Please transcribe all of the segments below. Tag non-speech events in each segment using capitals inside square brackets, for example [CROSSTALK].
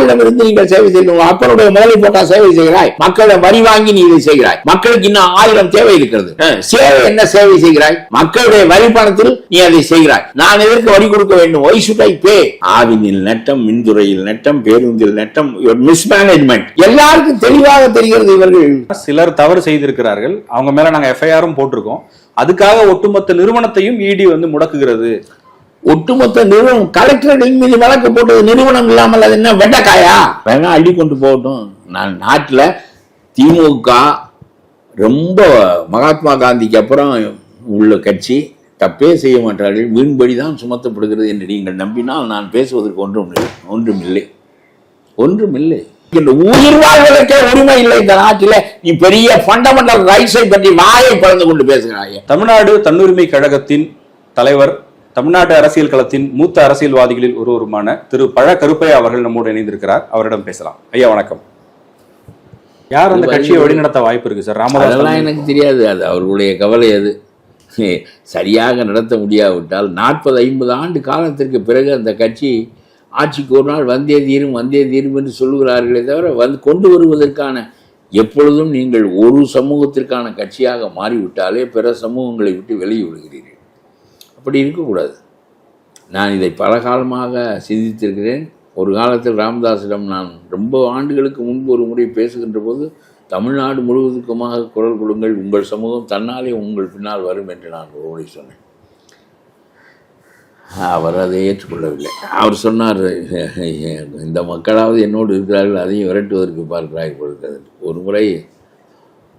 யாரிடம் இருந்து நீங்கள் சேவை செய்யணும் அப்பனுடைய முதலை போட்டா சேவை செய்கிறாய். மக்களிடம் வரி வாங்கி நீ இதை செய்கிறாய். மக்களுக்கு இன்னும் ஆயிரம் தேவை இருக்கிறது. சேவை என்ன சேவை செய்கிறாய்? மக்களுடைய வரி பணத்தில் நீ அதை செய்கிறாய். நான் எதற்கு வரி கொடுக்க வேண்டும்? ஒய் சுட் ஐ பே ஆவினில் நட்டம் மின்துறையில் நட்டம் பேருந்தில் நட்டம் மிஸ்மேனேஜ்மெண்ட் எல்லாருக்கும் தெளிவாக தெரிகிறது இவர்கள். சிலர் தவறு செய்திருக்கிறார்கள். அவங்க மேல நாங்க எஃப்ஐஆரும் போட்டிருக்கோம். அதுக்காக ஒட்டுமொத்த நிறுவனத்தையும் இடி வந்து முடக்குகிறது. ஒட்டுமொத்த நிறுவனம் கலெக்டர் மீது வழக்கு போட்டது நிறுவனம் இல்லாமல் அது என்ன வெண்டைக்காயா? வேணா அள்ளி கொண்டு போகட்டும். நான் நாட்டில் திமுக ரொம்ப மகாத்மா காந்திக்கு அப்புறம் உள்ள கட்சி தப்பே செய்ய மாட்டார்கள். வீண்படி தான் சுமத்தப்படுகிறது என்று நீங்கள் நம்பினால் நான் பேசுவதற்கு ஒன்றும் இல்லை. ஒன்றும் இல்லை. ஒன்றும் இல்லை. உயிர் வாழ்வதற்கே உரிமை இல்லை. இந்த நாட்டில் நீ பெரிய ஃபண்டமெண்டல் ரைட்ஸை பற்றி வாயை பறந்து கொண்டு பேசுகிறாய். தமிழ்நாடு தன்னுரிமை கழகத்தின் தலைவர் தமிழ்நாட்டு அரசியல் களத்தின் மூத்த அரசியல்வாதிகளில் ஒருவருமான திரு பழ கருப்பையா அவர்கள் நம்மோடு இணைந்திருக்கிறார். அவரிடம் பேசலாம். ஐயா வணக்கம். யார் அந்த கட்சியை வழிநடத்த வாய்ப்பு இருக்கு சார்? ராமதாஸ் அதெல்லாம்? எனக்கு தெரியாது. அது அவர்களுடைய கவலை அது. சரியாக நடத்த முடியாவிட்டால் நாற்பது ஐம்பது ஆண்டு காலத்திற்கு பிறகு அந்த கட்சி ஆட்சிக்கு ஒரு நாள் வந்தே தீரும் வந்தே தீரும் என்று சொல்லுகிறார்களே தவிர வந்து கொண்டு வருவதற்கான எப்பொழுதும் நீங்கள் ஒரு சமூகத்திற்கான கட்சியாக மாறிவிட்டாலே பிற சமூகங்களை விட்டு வெளியே விடுகிறீர்கள். அப்படி இருக்கக்கூடாது. நான் இதை பல காலமாக சிந்தித்திருக்கிறேன். ஒரு காலத்தில் ராமதாஸிடம் நான் ரொம்ப ஆண்டுகளுக்கு முன்பு ஒரு முறை பேசுகின்ற போது தமிழ்நாடு முழுவதுக்குமாக குரல் கொடுங்கள் உங்கள் சமூகம் தன்னாலே உங்கள் பின்னால் வரும் என்று நான் ஒரு முறை சொன்னேன். அவர் அதை ஏற்றுக்கொள்ளவில்லை. அவர் சொன்னார் இந்த மக்களாவது என்னோடு இருக்கிறார்கள் அதையும் விரட்டுவதற்கு பார்க்கிறாய் கொடுக்கிறது ஒரு முறை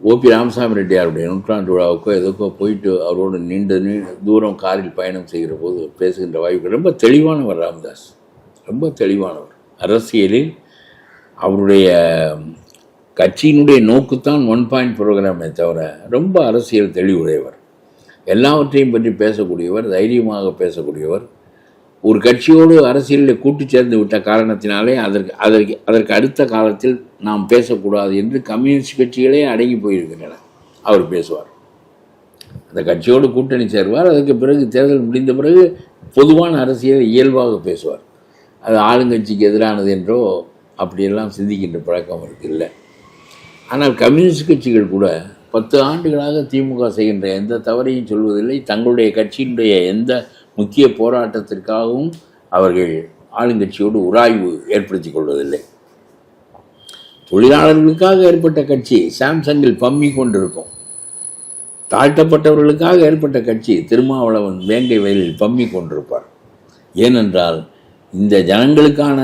ஓபி ராமசாமி ரெட்டியாருடைய நூற்றாண்டு விழாவுக்கோ எதுக்கோ போயிட்டு அவரோடு நீண்ட நீ தூரம் காரில் பயணம் செய்கிற போது பேசுகின்ற வாய்ப்பு ரொம்ப தெளிவானவர் ராமதாஸ். ரொம்ப தெளிவானவர். அரசியலில் அவருடைய கட்சியினுடைய நோக்குத்தான் ஒன் பாயிண்ட் ப்ரோக்ராமே தவிர ரொம்ப அரசியல் தெளிவுடையவர். எல்லாவற்றையும் பற்றி பேசக்கூடியவர் தைரியமாக பேசக்கூடியவர். ஒரு கட்சியோடு அரசியலில் கூட்டு சேர்ந்து விட்ட காரணத்தினாலே அதற்கு அதற்கு அதற்கு அடுத்த காலத்தில் நாம் பேசக்கூடாது என்று கம்யூனிஸ்ட் கட்சிகளே அடங்கி போயிருக்கின்றன. அவர் பேசுவார். அந்த கட்சியோடு கூட்டணி சேர்வார். அதுக்கு பிறகு தேர்தல் முடிந்த பிறகு பொதுவான அரசியலை இயல்பாக பேசுவார். அது ஆளுங்கட்சிக்கு எதிரானது என்றோ அப்படியெல்லாம் சிந்திக்கின்ற பழக்கம் அவருக்கு இல்லை. ஆனால் கம்யூனிஸ்ட் கட்சிகள் கூட பத்து ஆண்டுகளாக திமுக செய்கின்ற எந்த தவறையும் சொல்வதில்லை. தங்களுடைய கட்சியினுடைய எந்த முக்கிய போராட்டத்திற்காகவும் அவர்கள் ஆளுங்கட்சியோடு உராய்வு ஏற்படுத்திக் கொள்வதில்லை. தொழிலாளர்களுக்காக ஏற்பட்ட கட்சி சாம்சங்கில் பம்மி கொண்டிருக்கும். தாழ்த்தப்பட்டவர்களுக்காக ஏற்பட்ட கட்சி திருமாவளவன் வேங்கை வயலில் பம்மி கொண்டிருப்பார். ஏனென்றால் இந்த ஜனங்களுக்கான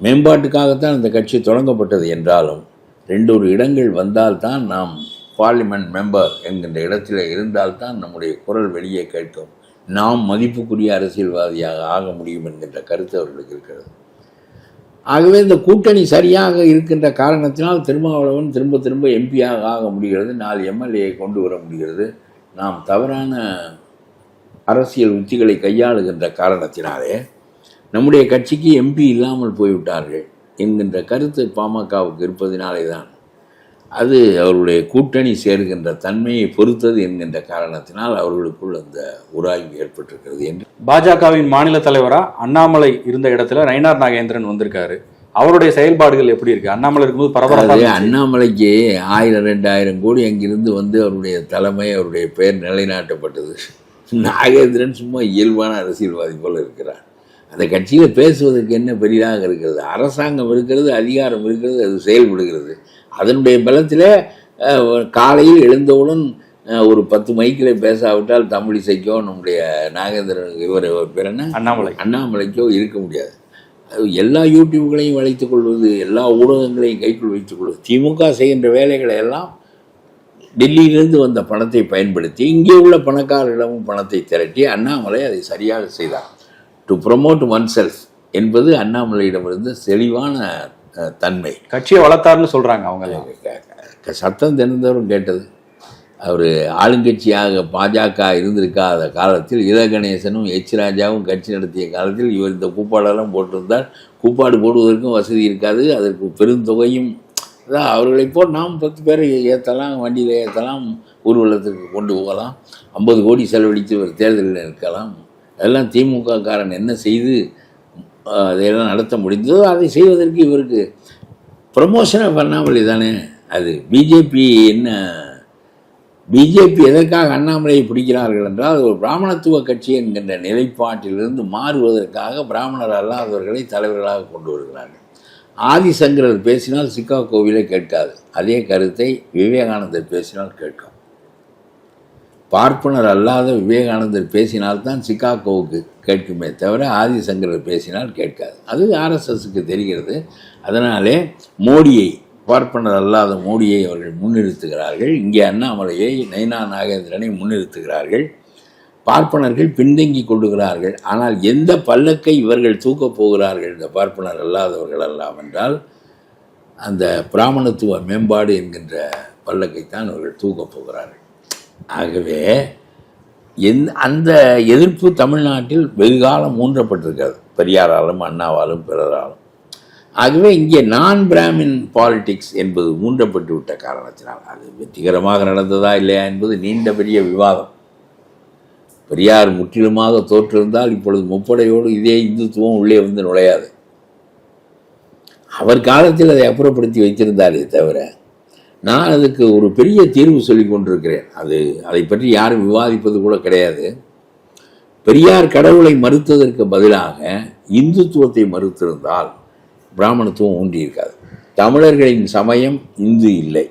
மேம்பாட்டுக்காகத்தான் இந்த கட்சி தொடங்கப்பட்டது என்றாலும் ரெண்டு ஒரு இடங்கள் வந்தால்தான் நாம் பார்லிமெண்ட் மெம்பர் என்கின்ற இடத்தில் இருந்தால்தான் நம்முடைய குரல் வெளியே கேட்கும். நாம் மதிப்புக்குரிய அரசியல்வாதியாக ஆக முடியும் என்கின்ற கருத்து அவர்களுக்கு இருக்கிறது. ஆகவே இந்த கூட்டணி சரியாக இருக்கின்ற காரணத்தினால் திருமாவளவன் திரும்ப திரும்ப எம்பியாக ஆக முடிகிறது நாலு எம்எல்ஏயை கொண்டு வர முடிகிறது. நாம் தவறான அரசியல் உத்திகளை கையாளுகின்ற காரணத்தினாலே நம்முடைய கட்சிக்கு எம்பி இல்லாமல் போய்விட்டார்கள் என்கின்ற கருத்து பாமகவுக்கு இருப்பதினாலே தான் அது அவருடைய கூட்டணி சேர்கின்ற தன்மையை பொறுத்தது என்கின்ற காரணத்தினால் அவர்களுக்குள் அந்த உராய்வு ஏற்பட்டிருக்கிறது என்று. பாஜகவின் மாநில தலைவரா அண்ணாமலை இருந்த இடத்துல நயினார் நாகேந்திரன் வந்திருக்காரு. அவருடைய செயல்பாடுகள் எப்படி இருக்கு? அண்ணாமலை இருக்கும்போது பரபரப்பாக அண்ணாமலைக்கு ஆயிரம் ரெண்டாயிரம் கோடி அங்கிருந்து வந்து அவருடைய தலைமை அவருடைய பெயர் நிலைநாட்டப்பட்டது. நாகேந்திரன் சும்மா இயல்பான அரசியல்வாதி போல இருக்கிறார். அந்த கட்சியில் பேசுவதற்கு என்ன பெரிதாக இருக்கிறது? அரசாங்கம் இருக்கிறது அதிகாரம் இருக்கிறது அது செயல்படுகிறது. அதனுடைய பலத்திலே காலையில் எழுந்தவுடன் ஒரு பத்து மைக்கில் பேசாவிட்டால் தமிழிசைக்கோ நம்முடைய நாகேந்திரன் இவர் பேர் என்ன? அண்ணாமலை. அண்ணாமலைக்கோ இருக்க முடியாது. அது எல்லா யூடியூப்களையும் வளைத்துக் கொள்வது எல்லா ஊடகங்களையும் கைக்குள் வைத்துக் கொள்வது திமுக செய்கின்ற வேலைகளை எல்லாம் டெல்லியிலிருந்து வந்த பணத்தை பயன்படுத்தி இங்கே உள்ள பணக்காரர்களிடமும் பணத்தை திரட்டி அண்ணாமலை அதை சரியாக செய்தார். டு ப்ரொமோட் ஒன் செல்ஃப் என்பது அண்ணாமலையிடமிருந்து தெளிவான தன்மை. கட்சியை வளர்த்தாருன்னு சொல்றாங்க அவங்க சத்தம் திறந்தவரும் கேட்டது. அவர் ஆளுங்கட்சியாக பாஜக இருந்திருக்காத காலத்தில் இல கணேசனும் எச் ராஜாவும் கட்சி நடத்திய காலத்தில் இவர் இந்த கூப்பாடெல்லாம் போட்டிருந்தால் கூப்பாடு போடுவதற்கும் வசதி இருக்காது அதற்கு பெருந்தொகையும் அதான் அவர்களைப் போல் நாம் பத்து பேரை ஏற்றலாம் வண்டியில் ஏற்றலாம் ஊர்வலத்திற்கு கொண்டு போகலாம் ஐம்பது கோடி செலவழித்து ஒரு தேர்தலில் நிற்கலாம். அதெல்லாம் திமுக காரன் என்ன செய்து அதையெல்லாம் நடத்த முடிந்ததோ அதை செய்வதற்கு இவருக்கு ப்ரமோஷனை பண்ணாமலே தானே அது. பிஜேபி என்ன பிஜேபி எதற்காக அண்ணாமலையை பிடிக்கிறார்கள் என்றால் அது ஒரு பிராமணத்துவ கட்சி என்கின்ற நிலைப்பாட்டிலிருந்து மாறுவதற்காக பிராமணர் அல்லாதவர்களை தலைவர்களாக கொண்டு வருகிறார்கள். ஆதிசங்கரர் பேசினால் சிக்காகோவிலே கேட்காது. அதே கருத்தை விவேகானந்தர் பேசினால் கேட்கும். பார்ப்பனர் அல்லாத விவேகானந்தர் பேசினால்தான் சிக்காகோவுக்கு கேட்குமே தவிர ஆதிசங்கரர் பேசினால் கேட்காது. அது ஆர்எஸ்எஸ்க்கு தெரிகிறது. அதனாலே மோடியை பார்ப்பனர் அல்லாத மோடியை அவர்கள் முன்னிறுத்துகிறார்கள். இங்கே அண்ணாமலையை நைனா நாகேந்திரனை முன்னிறுத்துகிறார்கள். பார்ப்பனர்கள் பின்தங்கி கொள்ளுகிறார்கள். ஆனால் எந்த பல்லக்கை இவர்கள் தூக்கப் போகிறார்கள் இந்த பார்ப்பனர் அல்லாதவர்கள் எல்லாம் என்றால் அந்த பிராமணத்துவ மேம்பாடு என்கின்ற பல்லக்கைத்தான் அவர்கள் தூக்கப் போகிறார்கள். ஆகவே எந் அந்த எதிர்ப்பு தமிழ்நாட்டில் வெகுகாலம் ஊன்றப்பட்டிருக்கிறது பெரியாராலும் அண்ணாவாலும் பிறராலும். ஆகவே இங்கே நான் பிராமின் பாலிடிக்ஸ் என்பது ஊன்றப்பட்டு விட்ட காரணத்தினால் அது வெற்றிகரமாக நடந்ததா இல்லையா என்பது நீண்ட பெரிய விவாதம். பெரியார் முற்றிலுமாக தோற்றிருந்தால் இப்பொழுது முப்படையோடு இதே இந்துத்துவம் உள்ளே வந்து நுழையாது. அவர் காலத்தில் அதை அப்புறப்படுத்தி வைத்திருந்தாரே தவிர நான் அதுக்கு ஒரு பெரிய தீர்வு சொல்லி கொண்டிருக்கிறேன். அது அதை பற்றி யாரும் விவாதிப்பது கூட கிடையாது. பெரியார் கடவுளை மறுத்ததற்கு பதிலாக இந்துத்துவத்தை மறுத்திருந்தால் பிராமணத்துவம் ஊன்றியிருக்காது. தமிழர்களின் சமயம் இந்து இல்லை.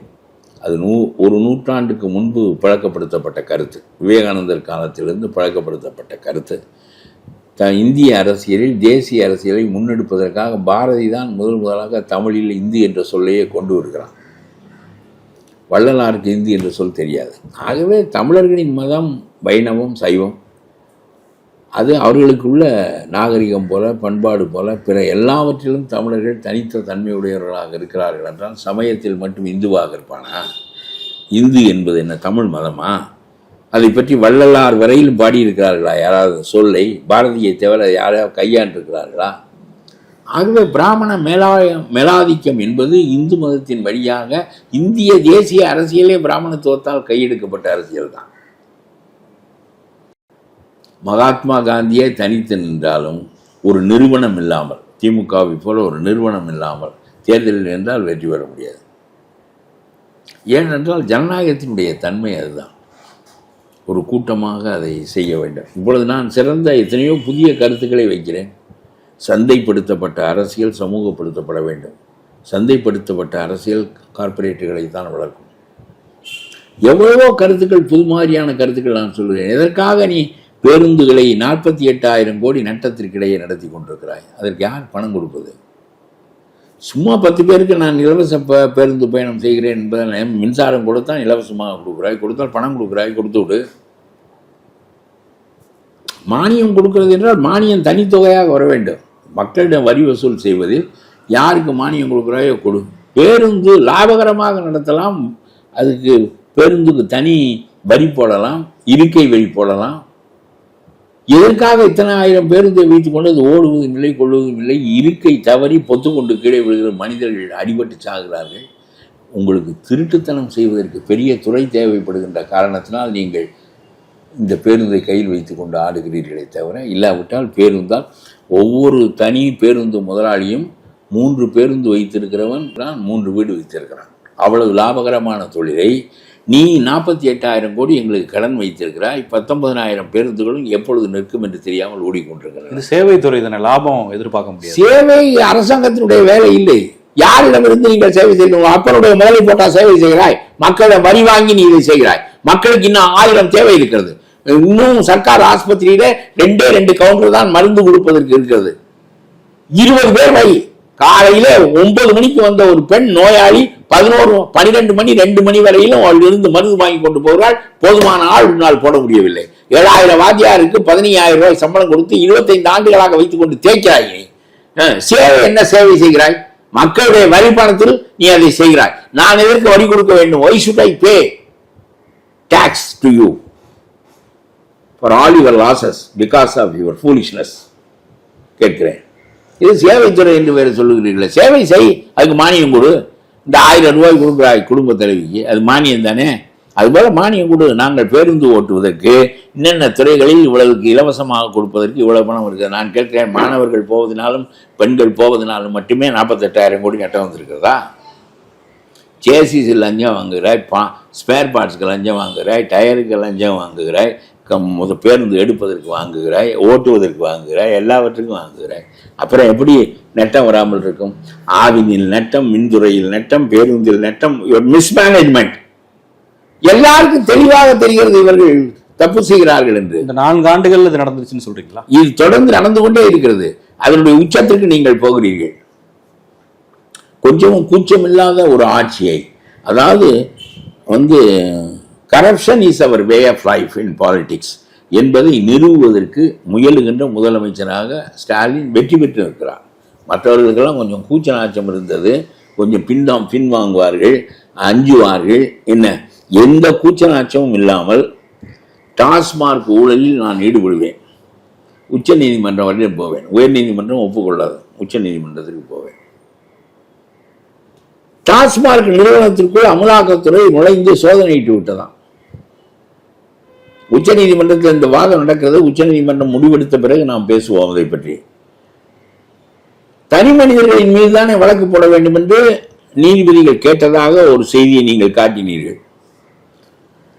அது நூ ஒரு நூற்றாண்டுக்கு முன்பு பழக்கப்படுத்தப்பட்ட கருத்து. விவேகானந்தர் காலத்திலிருந்து பழக்கப்படுத்தப்பட்ட கருத்து. த இந்திய அரசியலில் தேசிய அரசியலை முன்னெடுப்பதற்காக பாரதி தான் முதல் முதலாக தமிழில் இந்து என்ற சொல்லையே கொண்டு வருகிறான். வள்ளலாருக்கு இந்தி என்ற சொல் தெரியாது. ஆகவே தமிழர்களின் மதம் வைணவம் சைவம் அது அவர்களுக்குள்ள நாகரிகம் போல பண்பாடு போல பிற எல்லாவற்றிலும் தமிழர்கள் தனித்த தன்மையுடையவர்களாக இருக்கிறார்கள் என்றால் சமயத்தில் மட்டும் இந்துவாக இருப்பானா? இந்து என்பது என்ன தமிழ் மதமா? அதை பற்றி வள்ளலார் வரையில் பாடியிருக்கிறார்களா? யாராவது சொல்லை பாரதியை தவிர யாராவது கையாண்டிருக்கிறார்களா? ஆகவே பிராமண மேலாய மேலாதிக்கம் என்பது இந்து மதத்தின் வழியாக இந்திய தேசிய அரசியலே பிராமணத்துவத்தால் கையெடுக்கப்பட்ட அரசியல் தான். மகாத்மா காந்தியே தனித்து நின்றாலும் ஒரு நிறுவனம் இல்லாமல் திமுகவை போல ஒரு நிறுவனம் இல்லாமல் தேர்தலில் என்றால் வெற்றி பெற முடியாது. ஏனென்றால் ஜனநாயகத்தினுடைய தன்மை அதுதான். ஒரு கூட்டமாக அதை செய்ய வேண்டும். இப்பொழுது நான் சிறந்த எத்தனையோ புதிய கருத்துக்களை வைக்கிறேன். சந்தைப்படுத்தப்பட்ட அரசியல் சமூகப்படுத்தப்பட வேண்டும். சந்தைப்படுத்தப்பட்ட அரசியல் கார்ப்பரேட்டுகளை தான் வளர்க்கும். எவ்வளவோ கருத்துக்கள் புது மாதிரியான கருத்துக்கள் நான் சொல்கிறேன். எதற்காக நீ பேருந்துகளை நாற்பத்தி எட்டாயிரம் கோடி நட்டத்திற்கிடையே நடத்தி கொண்டிருக்கிறாய்? அதற்கு யார் பணம் கொடுப்பது? சும்மா பத்து பேருக்கு நான் இலவச ப பேருந்து பயணம் செய்கிறேன் என்பதால் மின்சாரம் கொடுத்தான் இலவசமாக கொடுக்குறாய். கொடுத்தால் பணம் கொடுக்குறாய். கொடுத்து விடு. மானியம் கொடுக்கிறது என்றால் மானியம் தனித்தொகையாக வர வேண்டும். மக்களிடம் வரி வசூல் செய்வதில் யாருக்கு மானியம் கொடுக்குறாயோ கொடு. பேருந்து லாபகரமாக நடத்தலாம் அதுக்கு பேருந்துக்கு தனி வரி போடலாம் இருக்கை வரி போடலாம். எதற்காக இத்தனை ஆயிரம் பேருந்தை வைத்துக் கொண்டு அது ஓடுவதும் இல்லை கொள்வதும் இல்லை இருக்கை தவறி பொத்து கொண்டு கீழே விழுகிற மனிதர்கள் அடிபட்டு சாகிறார்கள் உங்களுக்கு திருட்டுத்தனம் செய்வதற்கு பெரிய துறை தேவைப்படுகின்ற காரணத்தினால் நீங்கள் இந்த பேருந்தை கையில் வைத்துக்கொண்டு ஆடுகிறீர்களே தவிர இல்லாவிட்டால் பேருந்தால் ஒவ்வொரு தனி பேருந்து முதலாளியும் மூன்று பேருந்து வைத்திருக்கிறவன் தான் மூன்று வீடு வைத்திருக்கிறான். அவ்வளவு லாபகரமான தொழிலை நீ நாற்பத்தி எட்டாயிரம் கோடி எங்களுக்கு கடன் வைத்திருக்கிறாய். பத்தொன்பதனாயிரம் பேருந்துகளும் எப்பொழுது நிற்கும் என்று தெரியாமல் ஓடிக்கொண்டிருக்கிறது. இது சேவைத்துறை தானே லாபம் எதிர்பார்க்க முடியாது. சேவை அரசாங்கத்தினுடைய வேலை இல்லை. யாரிடமிருந்து நீங்கள் சேவை செய்யணும் அப்பனுடைய முதலை போட்டா சேவை செய்கிறாய். மக்களை வரி வாங்கி நீ இதை செய்கிறாய். மக்களுக்கு இன்னும் ஆயிரம் தேவை இருக்கிறது. இன்னும் சர்க்கார் ஆஸ்பத்திரியில ரெண்டே ரெண்டு கவுண்டர் தான் மருந்து கொடுப்பதற்கு இருக்கிறது. இருபது பேர் வை. காலையில ஒன்பது மணிக்கு வந்த ஒரு பெண் நோயாளி பதினோரு பனிரெண்டு மணி ரெண்டு மணி வரையிலும் அவள் இருந்து மருந்து வாங்கி கொண்டு போகிறாள். போதுமான ஆள் உன்னால் போட முடியவில்லை. ஏழாயிரம் வாத்தியாருக்கு பதினையாயிரம் ரூபாய் சம்பளம் கொடுத்து இருபத்தைந்து ஆண்டுகளாக வைத்துக் கொண்டு தேய்க்கிறாய் நீ. சேவை என்ன சேவை செய்கிறாய்? மக்களுடைய வரி பணத்தில் நீ அதை செய்கிறாய். நான் எதற்கு வரி கொடுக்க வேண்டும்? Why should I pay tax to you for all your losses because of your foolishness கேட்கிறேன். இது சேவை துறை என்று வேறு சொல்லுகிறீர்களே. சேவை செய். அதுக்கு மானியம் கொடு. இந்த ஆயிரம் ரூபாய் கொடுக்குற குடும்ப தலைவிக்கு. அது மானியம் தானே? அதுபோல மானியம் கொடு. நாங்கள் பேருந்து ஓட்டுவதற்கு என்னென்ன துறைகளில் இவ்வளவுக்கு இலவசமாக கொடுப்பதற்கு இவ்வளவு பணம் இருக்குது? நான் கேட்கிறேன் மாணவர்கள் போவதனாலும் பெண்கள் போவதனாலும் மட்டுமே நாற்பத்தெட்டாயிரம் கோடி நட்டம் வந்திருக்கிறதா? சேசிஸ் லஞ்சம் வாங்குகிறாய் பா ஸ்பேர் பார்ட்ஸ்க்கு லஞ்சம் வாங்குகிறாய் டயருக்கு லஞ்சம் வாங்குகிறாய் கம் பேருந்து எடுப்பதற்கு வாங்குகிறாய் ஓட்டுவதற்கு வாங்குகிறாய் எல்லாவற்றுக்கும் வாங்குகிறாய். அப்புறம் எப்படி நட்டம் வராமல் இருக்கும்? ஆவினில் நட்டம் மின்துறையில் நட்டம் பேருந்தில் நட்டம் மிஸ்மேனேஜ்மெண்ட் எல்லாருக்கும் தெளிவாக தெரிகிறது இவர்கள் தப்பு செய்கிறார்கள் என்று. இந்த நான்கு ஆண்டுகள் இது நடந்துச்சுன்னு சொல்றீங்களா? இது தொடர்ந்து நடந்து கொண்டே இருக்கிறது. அதனுடைய உச்சத்திற்கு நீங்கள் போகிறீர்கள். கொஞ்சமும் கூச்சம் இல்லாத ஒரு ஆட்சியை. அதாவது வந்து corruption is our way of life in politics என்பதை நிறுவுவதற்கு முயலுகின்ற முதலமைச்சராக ஸ்டாலின் வெற்றி பெற்று இருக்கிறார் மற்றவர்களுக்கெல்லாம் கொஞ்சம் கூச்ச நாச்சம் இருந்தது கொஞ்சம் பின்தாம் பின்வாங்குவார்கள் அஞ்சுவார்கள் என்ன? எந்த கூச்ச நாச்சமும் இல்லாமல் டாஸ்மார்க் ஊழலில் நான் ஈடுபடுவேன். உச்ச நீதிமன்றம் வரையும் போவேன். உயர் நீதிமன்றம் ஒப்புக்கொள்ளாது. உச்ச நீதிமன்றத்துக்கு போவேன். டாஸ்மார்க் நிறுவனத்திற்குள் அமலாக்கத்துறை நுழைந்து சோதனையிட்டு விட்டதான் உச்ச நீதிமன்றத்தில் இந்த வாதம் நடக்கிறது உச்ச நீதிமன்றம் முடிவெடுத்த பிறகு நாம் பேசுவோம் அதை பற்றி. தனி மனிதர்களின் மீது தானே வழக்கு போட வேண்டும் என்று நீதிபதிகள் கேட்டதாக ஒரு செய்தியை நீங்கள் காட்டினீர்கள்.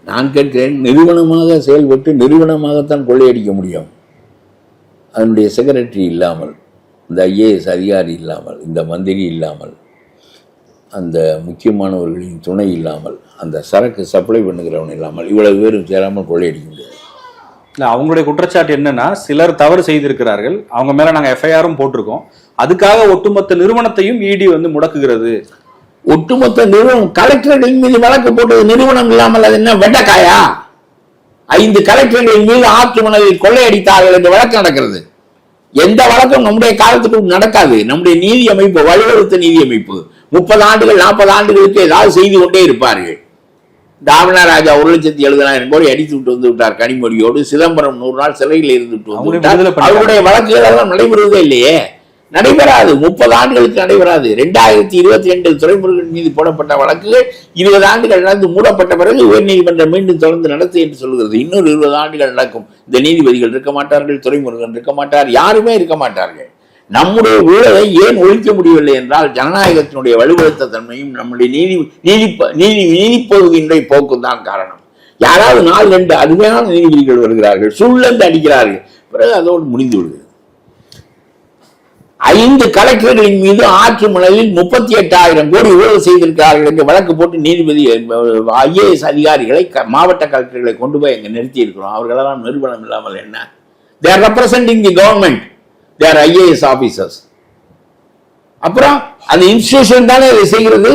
நான் கேட்கிறேன் நிறுவனமாக செயல்பட்டு நிறுவனமாகத்தான் கொள்ளையடிக்க முடியும். அதனுடைய செக்ரட்டரி இல்லாமல் இந்த ஐஏஎஸ் அதிகாரி இல்லாமல் இந்த மந்திரி இல்லாமல் அந்த முக்கியமானவர்களின் துணை இல்லாமல் அந்த சரக்கு சப்ளை பண்ணுகிறவன் இல்லாமல் இவ்வளவு பேரும் சேராமல் கொள்ளையடிக்க முடியாது. இல்ல அவங்களுடைய குற்றச்சாட்டு என்னன்னா சிலர் தவறு செய்திருக்கிறார்கள். அவங்க மேல நாங்க எஃப்ஐஆரும் போட்டிருக்கோம். அதுக்காக ஒட்டுமொத்த நிறுவனத்தையும் இடி வந்து முடக்குகிறது. ஒட்டுமொத்த நிறுவனம் கலெக்டர்களின் மீது வழக்கு போட்டது நிறுவனம் இல்லாமல் அது என்ன வெண்டைக்காயா? ஐந்து கலெக்டர்களின் மீது ஆற்று மணலில் கொள்ளையடித்தார்கள் என்று வழக்கு நடக்கிறது. எந்த வழக்கும் நம்முடைய காலத்துக்கு நடக்காது. நம்முடைய நீதி அமைப்பு வலுவழுத்த நீதி அமைப்பு. முப்பது ஆண்டுகள் நாற்பது ஆண்டுகளுக்கு ஏதாவது செய்து கொண்டே இருப்பார்கள். தாமனா ராஜா ஒரு லட்சத்தி எழுபதாயிரம் கோடி அடித்து விட்டு வந்து விட்டார். கனிமொழியோடு சிதம்பரம் நூறு நாள் சிறையில் இருந்துட்டு வந்து விட்டார். அவருடைய வழக்குகள் எல்லாம் நடைபெறுவதே இல்லையே. நடைபெறாது. முப்பது ஆண்டுகளுக்கு நடைபெறாது. ரெண்டாயிரத்தி இருபத்தி ரெண்டில் துறைமுருகன் மீது போடப்பட்ட வழக்குகள் இருபது ஆண்டுகள் நடந்து மூடப்பட்ட பிறகு உயர்நீதிமன்றம் மீண்டும் தொடர்ந்து நடத்து என்று சொல்கிறது. இன்னொரு இருபது ஆண்டுகள் நடக்கும். இந்த நீதிபதிகள் இருக்க மாட்டார்கள் துறைமுருகன் இருக்க மாட்டார் யாருமே இருக்க மாட்டார்கள். நம்முடைய ஊழலை ஏன் ஒழிக்க முடியவில்லை என்றால் ஜனநாயகத்தினுடைய வலுவழுத்த தன்மையும் நம்முடைய நீதி நீதி நீதி நீதிப்போகின்ற போக்கும் தான் காரணம். யாராவது நாலு ரெண்டு அருமையான நீதிபதிகள் வருகிறார்கள் சுள்ளந்து அடிக்கிறார்கள் பிறகு அதோடு முடிந்து விடுகிறது. ஐந்து கலெக்டர்களின் மீது ஆற்று மணலில் முப்பத்தி எட்டாயிரம் கோடி ஊழல் செய்திருக்கிறார்கள் என்று வழக்கு போட்டு நீதிபதி ஐஏஎஸ் அதிகாரிகளை மாவட்ட கலெக்டர்களை கொண்டு போய் அங்கே நிறுத்தி இருக்கிறோம் அவர்களெல்லாம் நிறுவனம் இல்லாமல் என்ன? They're representing the government their IAS officers அப்புறம் அந்த இன்ஸ்டிடியூஷன் தானே இதை செய்கிறது?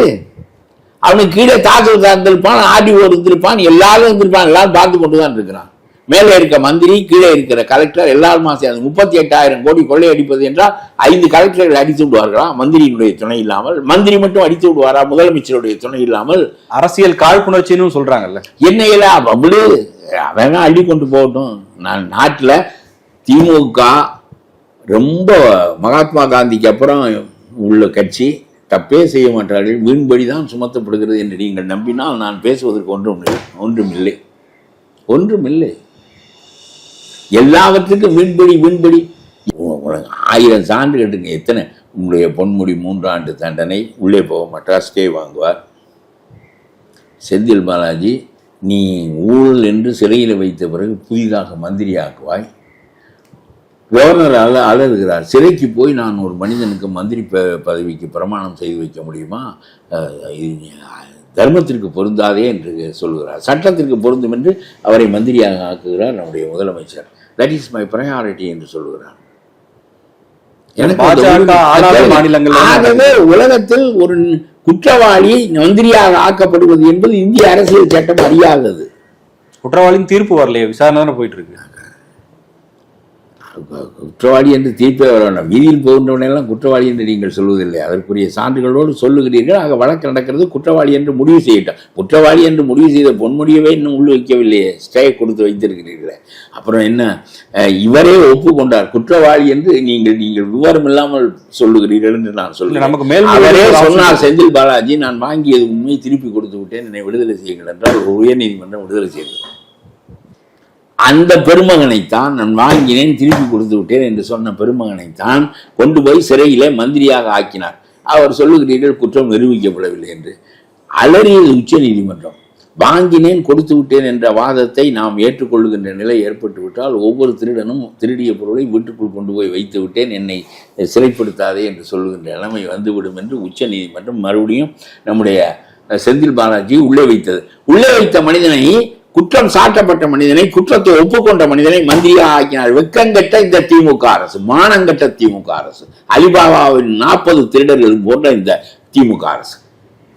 அவனுக்கு கீழே தாக்கல் இருந்திருப்பான் ஆர்டிஓ இருந்திருப்பான் எல்லாரும் இருந்திருப்பான் எல்லாரும் பார்த்து கொண்டு தான் இருக்கிறான். மேலே இருக்க மந்திரி கீழே இருக்கிற கலெக்டர் எல்லாருமா சேர்ந்து முப்பத்தி எட்டாயிரம் கோடி கொள்ளையடிப்பது என்றால் ஐந்து கலெக்டர்கள் அடித்து விடுவார்களா? மந்திரியினுடைய துணை இல்லாமல். மந்திரி மட்டும் அடித்து விடுவாரா? முதலமைச்சருடைய துணை இல்லாமல். அரசியல் காழ்ப்புணர்ச்சின்னு சொல்றாங்கல்ல. என்னையில அப்படி அவன் அள்ளி கொண்டு போகட்டும். நான் நாட்டில் திமுக ரொம்ப மகாத்மா காந்திக்கு அப்புறம் உள்ள கட்சி தப்பே செய்ய மாட்டார்கள். வீண்படி தான் சுமத்தப்படுகிறது என்று நீங்கள் நம்பினால் நான் பேசுவதற்கு ஒன்றும் இல்லை. ஒன்றும் இல்லை. ஒன்றும் இல்லை. எல்லாவற்றுக்கும் வீண்படி வீண்படி ஆயிரம் சான்று கேட்டுங்க. எத்தனை? உங்களுடைய பொன்முடி மூன்றாண்டு தண்டனை. உள்ளே போக மாட்டார் ஸ்டே வாங்குவார். செந்தில் பாலாஜி நீ ஊழல் என்று சிறையில் வைத்த பிறகு புதிதாக மந்திரி ஆக்குவாய் கவர்னர் அல அலறுகிறார் சிறைக்கு போய் நான் ஒரு மனிதனுக்கு மந்திரி ப- பதவிக்கு பிரமாணம் செய்து வைக்க முடியுமா? தர்மத்திற்கு பொருந்தாதே என்று சொல்கிறார் சட்டத்திற்கு பொருந்தும் என்று அவரை மந்திரியாக ஆக்குகிறார் நம்முடைய முதலமைச்சர். தட் இஸ் மை ப்ரையாரிட்டி என்று சொல்கிறார் ஆகவே உலகத்தில் ஒரு குற்றவாளி மந்திரியாக ஆக்கப்படுவது என்பது இந்திய அரசியல் சட்டம் அறியாதது. குற்றவாளியின் தீர்ப்பு வரலையே விசாரணை தானே போயிட்டு இருக்கு. குற்றவாளி என்று தீர்ப்பே வர வேண்டாம் வீதியில் போகின்றவனையெல்லாம் குற்றவாளி என்று நீங்கள் சொல்வதில்லை. அதற்குரிய சான்றுகளோடு சொல்லுகிறீர்கள். ஆக வழக்கு நடக்கிறது குற்றவாளி என்று முடிவு செய்யட்டும். குற்றவாளி என்று முடிவு செய்த பொன்முடியவே இன்னும் உள்ள வைக்கவில்லையே. ஸ்டே கொடுத்து வைத்திருக்கிறீர்களே. அப்புறம் என்ன? இவரே ஒப்புக்கொண்டார். குற்றவாளி என்று நீங்கள் நீங்கள் விவரம் இல்லாமல் சொல்லுகிறீர்கள் என்று நான் சொல்லுகிறேன் நமக்கு மேல் அவரே சொன்னார் செந்தில் பாலாஜி நான் வாங்கியது உண்மை திருப்பி கொடுத்து விட்டேன். என்னை விடுதலை செய்யுங்கள் என்றால் உயர்நீதிமன்றம் விடுதலை செய்தது. அந்த பெருமகனைத்தான் நான் வாங்கினேன் திருப்பி கொடுத்து விட்டேன் என்று சொன்ன பெருமகனைத்தான் கொண்டு போய் சிறையிலே மந்திரியாக ஆக்கினார். அவர் சொல்லுகிறீர்கள் குற்றம் நிரூபிக்கப்படவில்லை என்று. அலறியது உச்ச நீதிமன்றம். வாங்கினேன் கொடுத்து விட்டேன் என்ற வாதத்தை நாம் ஏற்றுக்கொள்ளுகின்ற நிலை ஏற்பட்டுவிட்டால் ஒவ்வொரு திருடனும் திருடிய பொருளை வீட்டுக்குள் கொண்டு போய் வைத்து விட்டேன் என்னை சிறைப்படுத்தாதே என்று சொல்லுகின்ற நிலைமை வந்துவிடும் என்று உச்ச நீதிமன்றம் மறுபடியும் நம்முடைய செந்தில் பாலாஜி உள்ளே வைத்தது. உள்ளே வைத்த மனிதனை குற்றம் சாட்டப்பட்ட மனிதனை குற்றத்தை ஒப்புக்கொண்ட மனிதனை மந்திரியாக ஆக்கினார். வெக்கங்கட்ட இந்த திமுக அரசு மானங்கட்ட திமுக அரசு. அலிபாபாவின் நாற்பது திருடர்கள் போன்ற இந்த திமுக அரசு.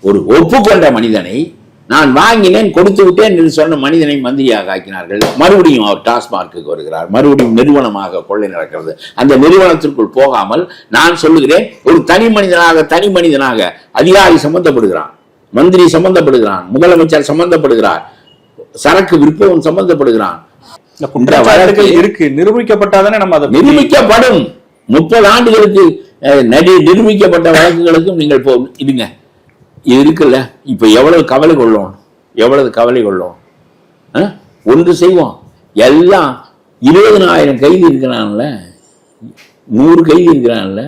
ஒரு ஒப்புக்கொண்ட மனிதனை நான் வாங்கினேன் கொடுத்து விட்டேன் என்று சொன்ன மனிதனை மந்திரியாக ஆக்கினார்கள். மறுபடியும் அவர் டாஸ்மார்க்குக்கு வருகிறார். மறுபடியும் நிறுவனமாக கொள்ளை நடக்கிறது. அந்த நிறுவனத்திற்குள் போகாமல் நான் சொல்லுகிறேன் ஒரு தனி மனிதனாக தனி மனிதனாக அதிகாரி சம்பந்தப்படுகிறான். மந்திரி சம்பந்தப்படுகிறான். முதலமைச்சர் சம்பந்தப்படுகிறார். சரக்கு விற்பவன் சம்பந்தப்படுகிறான். குற்றச்சாட்டுகள் இருக்கு. நிரூபிக்கப்பட்டாதானே நம்ம அதை நிரூபிக்கப்படும். முப்பது ஆண்டுகளுக்கு நடி நிரூபிக்கப்பட்ட வழக்குகளுக்கும் நீங்கள் போ இதுங்க இது இருக்குல்ல? இப்ப எவ்வளவு கவலை கொள்ளும்? எவ்வளவு கவலை கொள்ளும்? ஒன்று செய்வோம். எல்லாம் இருபதனாயிரம் கைதி இருக்கிறான்ல. நூறு கைதி இருக்கிறான்ல.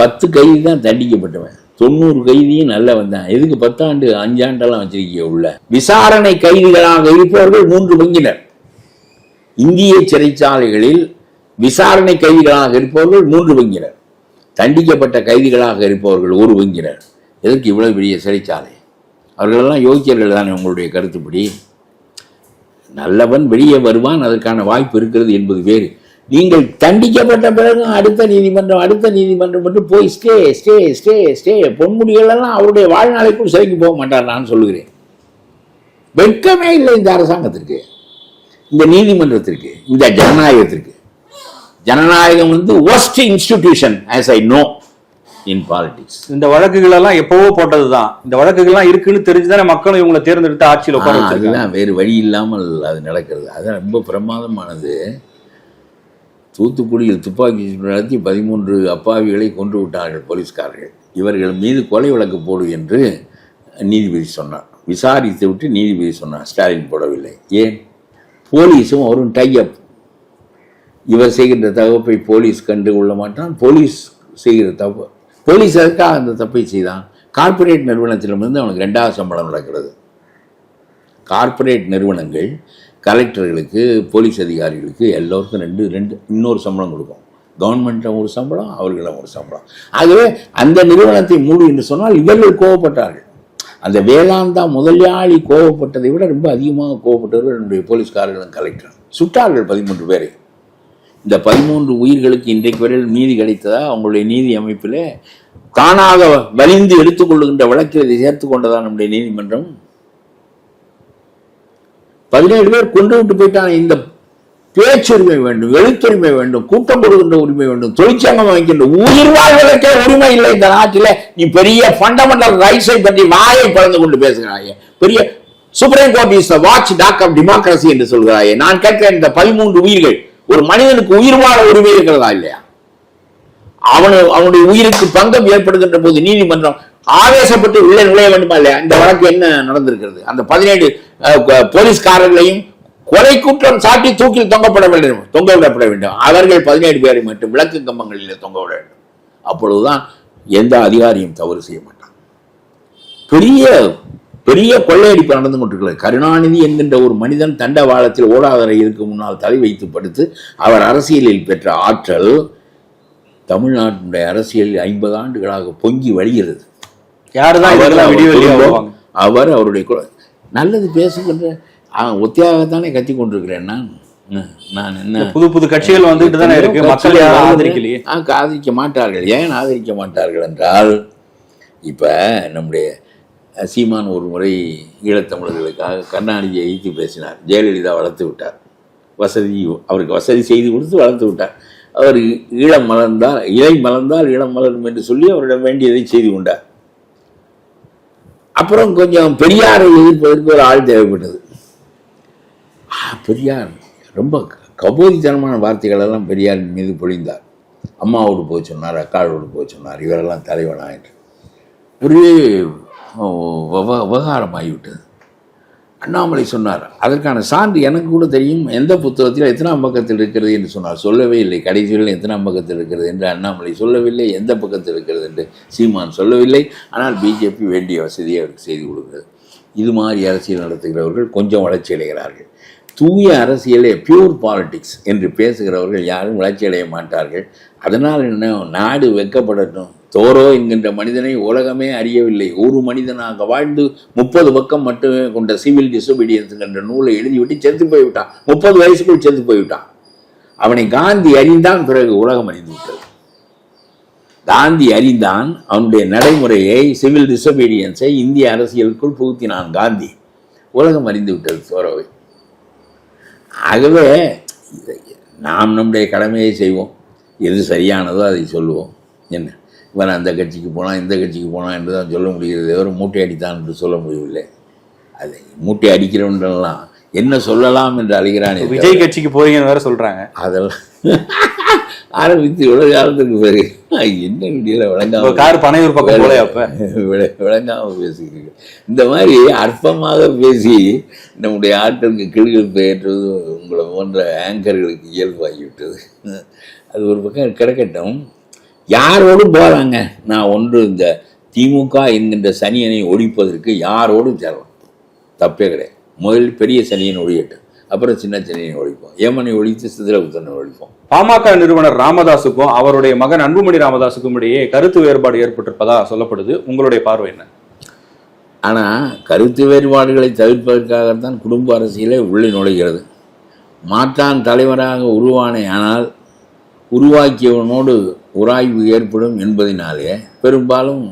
பத்து கைதி தான் தண்டிக்கப்பட்டவன். தொண்ணூறு கைதியும் நல்லவன் தான். எதுக்கு பத்தாண்டு அஞ்சாண்டெல்லாம் வச்சிருக்கீங்க உள்ள? விசாரணை கைதிகளாக இருப்பவர்கள் மூன்று பங்கினர் இந்திய சிறைச்சாலைகளில் விசாரணை கைதிகளாக இருப்பவர்கள் மூன்று பங்கினர் தண்டிக்கப்பட்ட கைதிகளாக இருப்பவர்கள் ஒரு பங்கினர் எதற்கு இவ்வளவு பெரிய சிறைச்சாலை? அவர்களெல்லாம் யோக்கியர்கள் தானே உங்களுடைய கருத்துப்படி. நல்லவன் வெளியே வருவான் அதற்கான வாய்ப்பு இருக்கிறது என்பது வேறு. நீங்கள் தண்டிக்கப்பட்ட பிறகு அடுத்த நீதிமன்றம் அடுத்த நீதிமன்றம் மட்டும் போய் ஸ்டே ஸ்டே ஸ்டே ஸ்டே பொன்முடிகளெல்லாம் அவருடைய வாழ்நாளைக்குள் சிறைக்கு போக மாட்டார் நான் சொல்லுகிறேன். வெட்கமே இல்லை இந்த அரசாங்கத்திற்கு. இந்த நீதிமன்றத்திற்கு இந்த ஜனநாயகத்திற்கு. ஜனநாயகம் வந்து worst institution as I know in politics இந்த வழக்குகள் எல்லாம் எப்பவோ போட்டதுதான். இந்த வழக்குகள் எல்லாம் இருக்குன்னு தெரிஞ்சுதானே மக்களும் இவங்களை தேர்ந்தெடுத்து ஆட்சியில் அதுதான் வேறு வழி இல்லாமல் அது நடக்கிறது. அதுதான் ரொம்ப பிரமாதமானது. தூத்துக்குடியில் துப்பாக்கி சூடு நடத்தி பதிமூன்று அப்பாவிகளை கொன்று விட்டார்கள் போலீஸ்காரர்கள். இவர்கள் மீது கொலை வழக்கு போடு என்று நீதிபதி சொன்னார். விசாரித்து விட்டு நீதிபதி சொன்னார் ஸ்டாலின் போடவில்லை. ஏன்? போலீஸும் அவரும் டைஅப் இவர் செய்கின்ற தகப்பை போலீஸ் கண்டு கொள்ள மாட்டான். போலீஸ் செய்கிற தப்பு போலீஸ் அதுக்காக அந்த தப்பை செய்தான்? கார்ப்பரேட் நிறுவனத்திலிருந்து அவனுக்கு ரெண்டாவது சம்பளம் நடக்கிறது. கார்ப்பரேட் நிறுவனங்கள் கலெக்டர்களுக்கு போலீஸ் அதிகாரிகளுக்கு எல்லோருக்கும் ரெண்டு ரெண்டு இன்னொரு சம்பளம் கொடுக்கும். கவர்மெண்ட்டும் ஒரு சம்பளம் அவர்களிடம் ஒரு சம்பளம். ஆகவே அந்த நிறுவனத்தை மூடு என்று சொன்னால் இவர்கள் கோவப்பட்டார்கள். அந்த வேளாந்தா முதலாளி கோவப்பட்டதை விட ரொம்ப அதிகமாக கோவப்பட்டவர்கள் என்னுடைய போலீஸ்காரர்களும் கலெக்டர் சுட்டார்கள் பதிமூன்று பேரை. இந்த பதிமூன்று உயிர்களுக்கு இன்றைக்கு வரையில் நீதி கிடைத்ததா? அவங்களுடைய நீதி அமைப்பில் தானாக வலிந்து எடுத்துக்கொள்ளுகின்ற வழக்கில் இதை சேர்த்து கொண்டதா நம்முடைய நீதிமன்றம் பதினேழு பேர் கொண்டு விட்டு போயிட்டாங்க. இந்த பேச்சுரிமை வேண்டும் எழுத்துரிமை வேண்டும் கூட்டம் கொடுக்கின்ற உரிமை வேண்டும் தொழிற்சங்கம் வைக்கின்ற உயிர் வாழ்வதற்கே உரிமை இல்லை இந்த நாட்டில். நீ பெரிய ஃபண்டமெண்டல் ரைட்ஸை பற்றி வாயை பறந்து கொண்டு பேசுகிறாயே. பெரிய supreme court is watchdog of democracy என்று சொல்கிறாயே. நான் கேட்கிறேன் இந்த பதிமூன்று உயிர்கள் ஒரு மனிதனுக்கு உயிர் வாழ உரிமை இருக்கிறதா இல்லையா? அவனு அவனுடைய உயிருக்கு பங்கம் ஏற்படுகின்ற போது நீதிமன்றம் ஆவேசப்பட்டு உள்ளே நுழைய வேண்டுமா இல்லையா? இந்த வழக்கு என்ன நடந்திருக்கிறது? அந்த பதினேழு அஹ், போலீஸ்காரர்களையும் கொலை குற்றம் சாட்டி தூக்கில் தொங்கப்பட வேண்டும் தொங்க விடப்பட வேண்டும். அவர்கள் பதினேழு பேரை மட்டும் விளக்கு கம்பங்களில் தொங்க விட வேண்டும். அப்பொழுதுதான் எந்த அதிகாரியும் தவறு செய்ய மாட்டான். பெரிய பெரிய கொள்ளையடிப்பு நடந்து கொண்டிருக்கிறது. கருணாநிதி என்கின்ற ஒரு மனிதன் தண்டவாளத்தில் ஓடாதரை இருக்கு முன்னால் தலை வைத்து படுத்து அவர் அரசியலில் பெற்ற ஆற்றல் தமிழ்நாட்டினுடைய அரசியல் ஐம்பது ஆண்டுகளாக பொங்கி வழிகிறது. யாருதான் அவர் இதெல்லாம் அவர் அவருடைய நல்லது பேசுகின்ற அவன் ஒத்தியாகத்தானே கத்தி கொண்டிருக்கிறேன் நான். நான் என்ன? புது புது கட்சிகள் வந்துட்டு தானே இருக்கு. மக்கள். ஆதரிக்கலையே. ஆதரிக்க மாட்டார்கள். ஏன் ஆதரிக்க மாட்டார்கள் என்றால் இப்ப நம்முடைய சீமான் ஒரு முறை ஈழத்தமிழர்களுக்காக கருணாநிதியை எய்த்து பேசினார். ஜெயலலிதா வளர்த்து விட்டார். வசதி அவருக்கு வசதி செய்து கொடுத்து வளர்த்து விட்டார். அவர் ஈழம் மலர்ந்தால் இலை மலர்ந்தால் இளம் மலரும் என்று சொல்லி அவரிடம் வேண்டியதை செய்து கொண்டார். அப்புறம் கொஞ்சம் பெரியாரை எதிர்ப்பதற்கு ஒரு ஆள் தேவைப்பட்டது. பெரியார் ரொம்ப கபோதித்தனமான வார்த்தைகள் எல்லாம் பெரியாரின் மீது பொழிந்தார். அம்மாவோடு போய் சொன்னார் அக்காவோடு போய் சொன்னார் இவரெல்லாம் தலைவனாயிட்டு ஒரே விவகாரம் ஆகிவிட்டது. விவகாரமாகிவிட்டது அண்ணாமலை சொன்னார். அதற்கான சான்று எனக்கு கூட தெரியும். எந்த புத்தகத்தில் எத்தனாம் பக்கத்தில் இருக்கிறது என்று சொன்னார். சொல்லவே இல்லை. கடைசியில் எத்தனாம் பக்கத்தில் இருக்கிறது என்று அண்ணாமலை சொல்லவில்லை. எந்த பக்கத்தில் இருக்கிறது என்று சீமான் சொல்லவில்லை. ஆனால் பிஜேபி வேண்டிய வசதியை அவருக்கு செய்து கொடுக்கிறது. இது மாதிரி அரசியல் நடத்துகிறவர்கள் கொஞ்சம் வளர்ச்சி அடைகிறார்கள். தூய அரசியலே பியூர் பாலிடிக்ஸ் என்று பேசுகிறவர்கள் யாரும் வளர்ச்சி அடைய மாட்டார்கள். அதனால் என்ன? நாடு வெக்கப்படட்டும். தோரோ என்கின்ற மனிதனை உலகமே அறியவில்லை. ஒரு மனிதனாக வாழ்ந்து முப்பது பக்கம் மட்டுமே கொண்ட சிவில் டிசோபீடியன்ஸ் என்ற நூலை எழுதிவிட்டு செத்து போய்விட்டான். முப்பது வயசுக்குள் செத்து போய்விட்டான். அவனை காந்தி அறிந்தான் பிறகு உலகம் அறிந்து விட்டது. காந்தி அறிந்தான் அவனுடைய நடைமுறையை சிவில் டிசோபீடியன்ஸை இந்திய அரசியலுக்குள் புகுத்தினான் காந்தி. உலகம் அறிந்து விட்டது தோரோவை. ஆகவே நாம் நம்முடைய கடமையை செய்வோம். எது சரியானதோ அதை சொல்லுவோம். என்ன? இவன் அந்த கட்சிக்கு போனான் இந்த கட்சிக்கு போனான் என்று தான் சொல்ல முடிகிறது. தவிர மூட்டை அடித்தான் என்று சொல்ல முடியவில்லை. அதை மூட்டை அடிக்கிறவன்றெல்லாம் என்ன சொல்லலாம் என்று அழைகிறான் விஜய் கட்சிக்கு போறீங்கன்னு வேற சொல்றாங்க. அதெல்லாம் [LAUGHS] ஆரம்பித்து இவ்வளவு காலத்துக்கு பிறகு என்ன விடியல விளங்காம கார் பனையூர் பக்கம் போல அப்ப? விள- விளங்காம பேசுகிறீர்கள் இந்த மாதிரி அற்பமாக பேசி நம்முடைய ஆட்களுக்கு கிடுகிழப்பு ஏற்றுவது உங்களை போன்ற ஆங்கர்களுக்கு இயல்பாகிவிட்டது. அது ஒரு பக்கம் கிடக்கட்டும். யாரோடும் போகிறாங்க நான் ஒன்று இந்த திமுக என்கின்ற சனியனை ஒழிப்பதற்கு யாரோடும் சேரலாம். தப்பே கிடையாது. முதலில் பெரிய சனியன் ஒழியட்டும். அப்புறம் சின்ன சனியனை ஒழிப்போம். ஏமனை ஒழித்து சித்திரகுப்தனை ஒழிப்போம். பாமக நிறுவனர் ராமதாஸுக்கும் அவருடைய மகன் அன்புமணி ராமதாஸுக்கும் இடையே கருத்து வேறுபாடு ஏற்பட்டிருப்பதா சொல்லப்படுது. உங்களுடைய பார்வை என்ன? ஆனால் கருத்து வேறுபாடுகளை தவிர்ப்பதற்காகத்தான் குடும்ப அரசியலே உள்ளே நுழைகிறது. மாற்றான் தலைவராக உருவானே ஆனால் உருவாக்கியவனோடு உராய்வு ஏற்படும் என்பதினாலே பெரும்பாலும்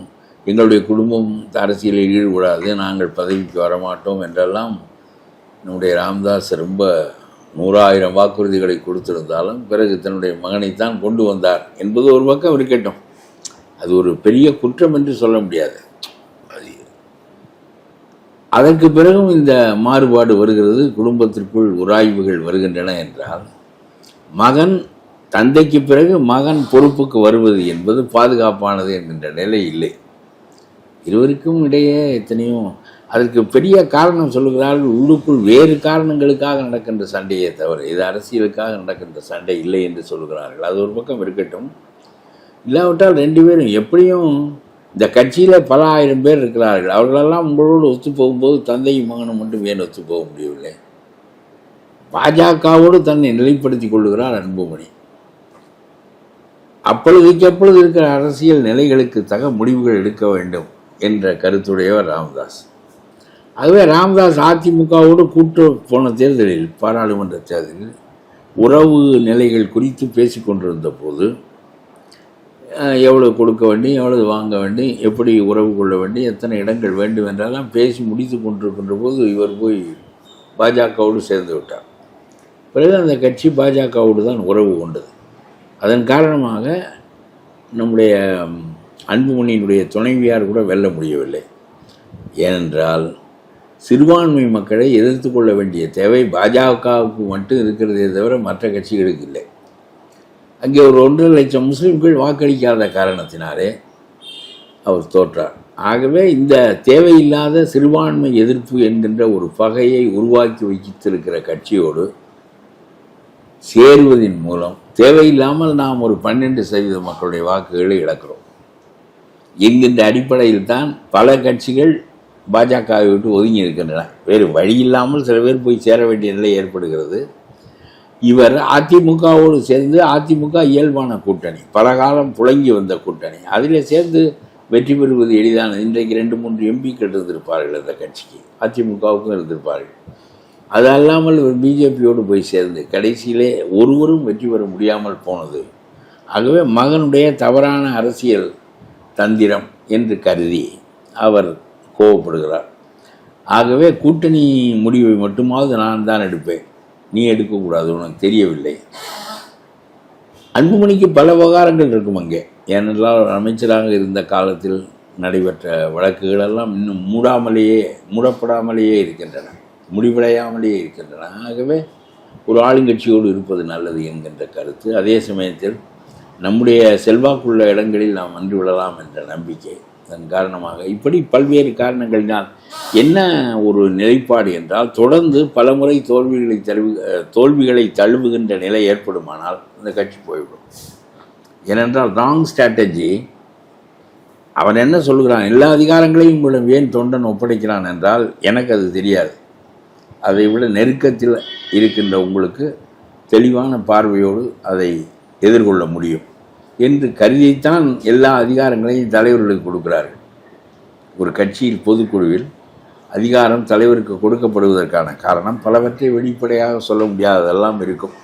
எங்களுடைய குடும்பம் அரசியலில் ஈடுபடாது நாங்கள் பதவிக்கு வரமாட்டோம் என்றெல்லாம் நம்முடைய ராம்தாஸ் ரொம்ப நூறாயிரம் வாக்குறுதிகளை கொடுத்திருந்தாலும் பிறகு தன்னுடைய மகனைத்தான் கொண்டு வந்தார் என்பது ஒரு பக்கம் இருக்கட்டும். அது ஒரு பெரிய குற்றம் என்று சொல்ல முடியாது. அது அதற்கு பிறகும் இந்த மாறுபாடு வருகிறது. குடும்பத்திற்குள் உராய்வுகள் வருகின்றன என்றால் மகன் தந்தைக்கு பிறகு மகன் பொறுப்புக்கு வருவது என்பது பாதுகாப்பானது என்கின்ற நிலை இல்லை. இருவருக்கும் இடையே எத்தனையோ அதற்கு பெரிய காரணம் சொல்லுகிறார்கள் உள்ளுக்குள் வேறு காரணங்களுக்காக நடக்கின்ற சண்டையே தவிர இது அரசியலுக்காக நடக்கின்ற சண்டை இல்லை என்று சொல்கிறார்கள் அது ஒரு பக்கம் இருக்கட்டும். இல்லாவிட்டால் ரெண்டு பேரும் எப்படியும் இந்த கட்சியில் பல ஆயிரம் பேர் இருக்கிறார்கள். அவர்களெல்லாம் உங்களோடு ஒத்து போகும்போது தந்தையும் மகனும் மட்டும் ஏன் ஒத்து போக முடியவில்லை? பாஜகவோடு தன்னை நிலைப்படுத்தி கொள்ளுகிறார் அன்புமணி. அப்பொழுதுக்கு அப்பொழுது இருக்கிற அரசியல் நிலைகளுக்கு தக முடிவுகள் எடுக்க வேண்டும் என்ற கருத்துடையவர் ராமதாஸ். ஆகவே ராமதாஸ் அதிமுகவோடு கூட்டு போன தேர்தலில் பாராளுமன்ற தேர்தலில் உறவு நிலைகள் குறித்து பேசிக் கொண்டிருந்த போது எவ்வளவு கொடுக்க வேண்டும் எவ்வளவு வாங்க வேண்டும் எப்படி உறவு கொள்ள வேண்டும் எத்தனை இடங்கள் வேண்டும் என்றெல்லாம் பேசி முடித்து கொண்டிருக்கின்ற போது இவர் போய் பாஜகவோடு சேர்ந்து விட்டார். பிறகு அந்த கட்சி பாஜகவோடு தான் உறவு கொண்டது. அதன் காரணமாக நம்முடைய அன்புமணியினுடைய துணைவியார் கூட வெல்ல முடியவில்லை. ஏனென்றால் சிறுபான்மை மக்களை எதிர்த்து கொள்ள வேண்டிய தேவை பாஜகவுக்கு மட்டும் இருக்கிறதே தவிர மற்ற கட்சிகளுக்கு இல்லை. அங்கே ஒரு ஒன்றரை லட்சம் முஸ்லீம்கள் வாக்களிக்காத காரணத்தினாலே அவர் தோற்றார். ஆகவே இந்த தேவையில்லாத சிறுபான்மை எதிர்ப்பு என்கின்ற ஒரு பகையை உருவாக்கி வைத்திருக்கிற கட்சியோடு சேருவதன் மூலம் தேவையில்லாமல் நாம் ஒரு பன்னெண்டு சதவீத மக்களுடைய வாக்குகளை இழக்கிறோம். என்கின்ற அடிப்படையில் தான் பல கட்சிகள் பாஜகவை விட்டு ஒதுங்கி இருக்கின்றன. வேறு வழி இல்லாமல் சில பேர் போய் சேர வேண்டிய நிலை ஏற்படுகிறது. இவர் அதிமுகவோடு சேர்ந்து அதிமுக இயல்பான கூட்டணி பல காலம் புழங்கி வந்த கூட்டணி. அதில் சேர்ந்து வெற்றி பெறுவது எளிதானது. இன்றைக்கு ரெண்டு மூன்று எம்பிக்கள் இருந்திருப்பார்கள் அந்த கட்சிக்கு. அதிமுகவுக்கும் இருந்திருப்பார்கள். அது அல்லாமல் இவர் பிஜேபியோடு போய் சேர்ந்து கடைசியிலே ஒருவரும் வெற்றி பெற முடியாமல் போனது. ஆகவே மகனுடைய தவறான அரசியல் தந்திரம் என்று கருதி அவர் கோவப்படுகிறார். ஆகவே கூட்டணி முடிவை மட்டுமாவது நான் தான் எடுப்பேன். நீ எடுக்கக்கூடாது உனக்கு தெரியவில்லை. அன்புமணிக்கு பல விவகாரங்கள் இருக்கும் அங்கே. ஏனென்றால் அமைச்சராக இருந்த காலத்தில் நடைபெற்ற வழக்குகளெல்லாம் இன்னும் மூடாமலேயே மூடப்படாமலேயே இருக்கின்றன. முடிவடையாமலேயே இருக்கின்றன. ஆகவே ஒரு ஆளுங்கட்சியோடு இருப்பது நல்லது என்கின்ற கருத்து. அதே சமயத்தில் நம்முடைய செல்வாக்குள்ள இடங்களில் நாம் அன்று விடலாம் என்ற நம்பிக்கை அதன் காரணமாக. இப்படி பல்வேறு காரணங்களினால் என்ன ஒரு நிலைப்பாடு என்றால் தொடர்ந்து பலமுறை தோல்விகளை தழுவு தோல்விகளை தழுவுகின்ற நிலை ஏற்படுமானால் இந்த கட்சி போய்விடும். ஏனென்றால் ராங் ஸ்ட்ராட்டஜி அவன் என்ன சொல்கிறான் எல்லா அதிகாரங்களையும் உங்களிடம் ஏன் தொண்டன் ஒப்படைக்கிறான் என்றால் எனக்கு அது தெரியாது. அதை விட நெருக்கத்தில் இருக்கின்ற உங்களுக்கு தெளிவான பார்வையோடு அதை எதிர்கொள்ள முடியும் என்று கருதித்தான் எல்லா அதிகாரங்களையும் தலைவர்களுக்கு கொடுக்கிறார்கள். ஒரு கட்சியில் பொதுக்குழுவில் அதிகாரம் தலைவருக்கு கொடுக்கப்படுவதற்கான காரணம் பலவற்றை வெளிப்படையாக சொல்ல முடியாததெல்லாம் இருக்கும்.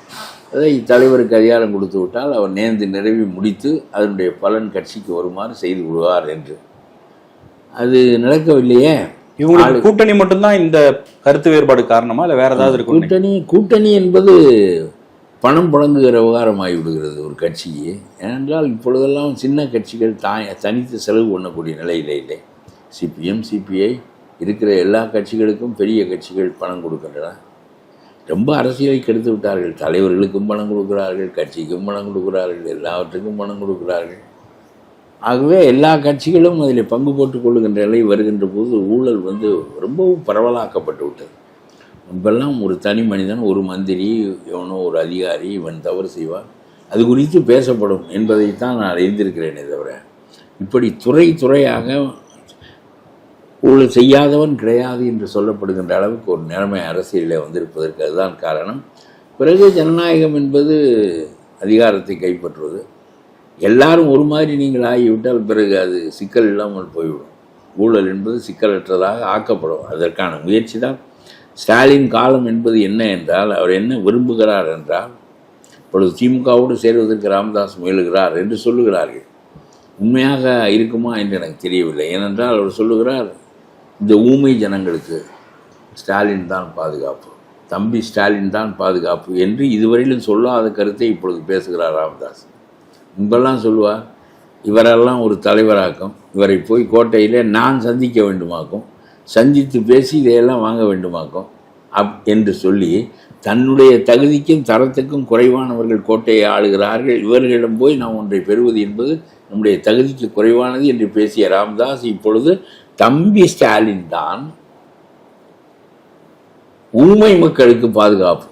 அதை தலைவருக்கு அதிகாரம் கொடுத்து விட்டால் அவர் நேர்ந்து நிறைவி முடித்து அதனுடைய பலன் கட்சிக்கு வருமாறு செய்து விடுவார் என்று. அது நடக்கவில்லையே. இவங்களுக்கு கூட்டணி மட்டும்தான் இந்த கருத்து வேறுபாடு காரணமா? இல்ல வேற ஏதாவது இருக்கும் கூட்டணி கூட்டணி என்பது பணம் புழங்குகிற விவகாரம் ஆகிவிடுகிறது ஒரு கட்சிக்கு. ஏனென்றால் இப்பொழுதெல்லாம் சின்ன கட்சிகள் தாய் தனித்து செலவு பண்ணக்கூடிய நிலையில் இல்லை. சிபிஎம் சிபிஐ இருக்கிற எல்லா கட்சிகளுக்கும் பெரிய கட்சிகள் பணம் கொடுக்கின்றன. ரொம்ப அரசியலை கெடுத்து விட்டார்கள் தலைவர்களுக்கும் பணம் கொடுக்கிறார்கள் கட்சிக்கும் பணம் கொடுக்கிறார்கள் எல்லாவற்றுக்கும் பணம் கொடுக்கிறார்கள். ஆகவே எல்லா கட்சிகளும் அதில் பங்கு போட்டுக் கொள்ளுகின்ற நிலை வருகின்ற போது ஊழல் வந்து ரொம்பவும் பரவலாக்கப்பட்டு விட்டது. முன்பெல்லாம் ஒரு தனி மனிதன் ஒரு மந்திரி எவனோ ஒரு அதிகாரி இவன் தவறு செய்வான். அது குறித்து பேசப்படும் என்பதைத்தான் நான் அறிந்திருக்கிறேனே தவிர இப்படி துறை துறையாக ஊழல் செய்யாதவன் கிடையாது என்று சொல்லப்படுகின்ற அளவுக்கு ஒரு நிலைமை அரசியலில் வந்திருப்பதற்கு அதுதான் காரணம். பிறகு ஜனநாயகம் என்பது அதிகாரத்தை கைப்பற்றுவது எல்லாரும் ஒரு மாதிரி நீங்கள் ஆகிவிட்டால் பிறகு அது சிக்கல் இல்லாமல் போய்விடும். ஊழல் என்பது சிக்கலற்றதாக ஆக்கப்படும். அதற்கான முயற்சி தான். ஸ்டாலின் காலம் என்பது என்ன என்றால் அவர் என்ன விரும்புகிறார் என்றால் இப்பொழுது திமுகவோடு சேருவதற்கு ராமதாஸ் முயலுகிறார் என்று சொல்லுகிறார்கள். உண்மையாக இருக்குமா என்று எனக்கு தெரியவில்லை. ஏனென்றால் அவர் சொல்லுகிறார் இந்த ஊமை ஜனங்களுக்கு ஸ்டாலின் தான் பாதுகாப்பு. தம்பி ஸ்டாலின் தான் பாதுகாப்பு என்று இதுவரையிலும் சொல்லாத கருத்தை இப்பொழுது பேசுகிறார் ராமதாஸ். முன்பெல்லாம் சொல்லுவார் இவரெல்லாம் ஒரு தலைவராக்கும். இவரை போய் கோட்டையிலே நான் சந்திக்க வேண்டுமாக்கும். சந்தித்து பேசி இதையெல்லாம் வாங்க வேண்டுமாக்கும். அப் என்று சொல்லி தன்னுடைய தகுதிக்கும் தரத்துக்கும் குறைவானவர்கள் கோட்டையை ஆளுகிறார்கள். இவர்களிடம் போய் நாம் ஒன்றை பெறுவது என்பது நம்முடைய தகுதிக்கு குறைவானது என்று பேசிய ராம்தாஸ் இப்பொழுது தம்பி ஸ்டாலின் தான் உண்மை மக்களுக்கு பாதுகாப்பு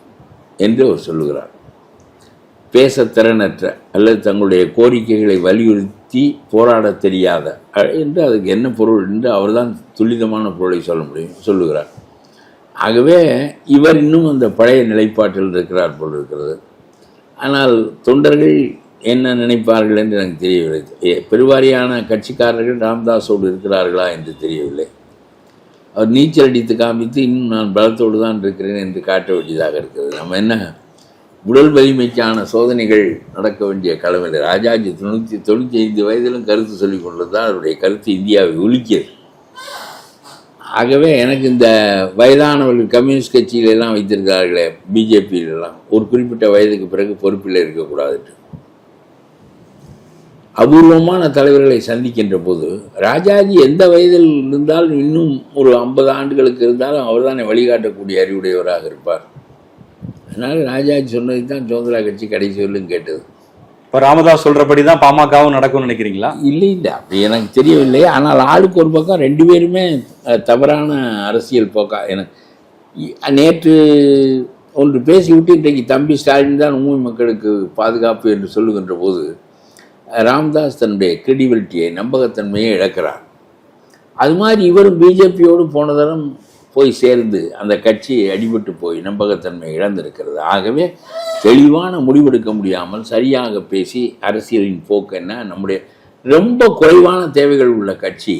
என்று அவர் சொல்லுகிறார். பேச திறனற்ற அல்லது தங்களுடைய கோரிக்கைகளை வலியுறுத்தி போராடத் தெரியாத என்று அதுக்கு என்ன பொருள் என்று அவர்தான் துல்லிதமான பொருளை சொல்ல முடியும் சொல்லுகிறார். ஆகவே இவர் இன்னும் அந்த பழைய நிலைப்பாட்டில் இருக்கிறார் போல் இருக்கிறது. ஆனால் தொண்டர்கள் என்ன நினைப்பார்கள் என்று எனக்கு தெரியவில்லை. பெருவாரியான கட்சிக்காரர்கள் ராம்தாஸோடு இருக்கிறார்களா என்று தெரியவில்லை. அவர் நீச்சல் அடித்து காமித்து இன்னும் நான் பலத்தோடு தான் இருக்கிறேன் என்று காட்ட வேண்டியதாக இருக்கிறது. நம்ம என்ன உடல் வலிமைக்கான சோதனைகள் நடக்க வேண்டிய கடமை. ராஜாஜி தொண்ணூற்றி தொண்ணூற்றி ஐந்து வயதிலும் கருத்து சொல்லிக் கொண்டிருந்தால் அவருடைய கருத்து இந்தியாவை ஒழிக்கிறது. ஆகவே எனக்கு இந்த வயதானவர்கள் கம்யூனிஸ்ட் கட்சியிலெல்லாம் வைத்திருக்கிறார்களே பிஜேபியிலெல்லாம் ஒரு குறிப்பிட்ட வயதுக்கு பிறகு பொறுப்பில் இருக்கக்கூடாது. அபூர்வமான தலைவர்களை சந்திக்கின்ற போது ராஜாஜி எந்த வயதில் இருந்தாலும் இன்னும் ஒரு ஐம்பது ஆண்டுகளுக்கு இருந்தாலும் அவர் தானே வழிகாட்டக்கூடிய அறிவுடையவராக இருப்பார். அதனால் ராஜாஜி சொன்னதை தான் சுதந்திரா கட்சி கடைசி வரலும் கேட்டது. இப்ப ராமதாஸ் சொல்றபடி தான் பாமகவும் நடக்கும்னு நினைக்கிறீங்களா? இல்லை இல்லை அப்படி எனக்கு தெரியவில்லை. ஆனால் ஆளுக்கு ஒரு பக்கம் ரெண்டு பேருமே தவறான அரசியல் போக்கா எனக்கு நேற்று ஒன்று பேசிவிட்டு இன்றைக்கு தம்பி ஸ்டாலின் தான் ஊமை மக்களுக்கு பாதுகாப்பு என்று சொல்லுகின்ற போது ராம்தாஸ் தன்னுடைய கிரெடிபிலிட்டியை நம்பகத்தன்மையை இழக்கிறார். அது மாதிரி இவரும் பிஜேபியோடு போன தரம் போய் சேர்ந்து அந்த கட்சி அடிபட்டு போய் நம்பகத்தன்மை இழந்திருக்கிறது. ஆகவே தெளிவான முடிவெடுக்க முடியாமல் சரியாக பேசி அரசியலின் போக்கு என்ன? நம்முடைய ரொம்ப குறைவான தேவைகள் உள்ள கட்சி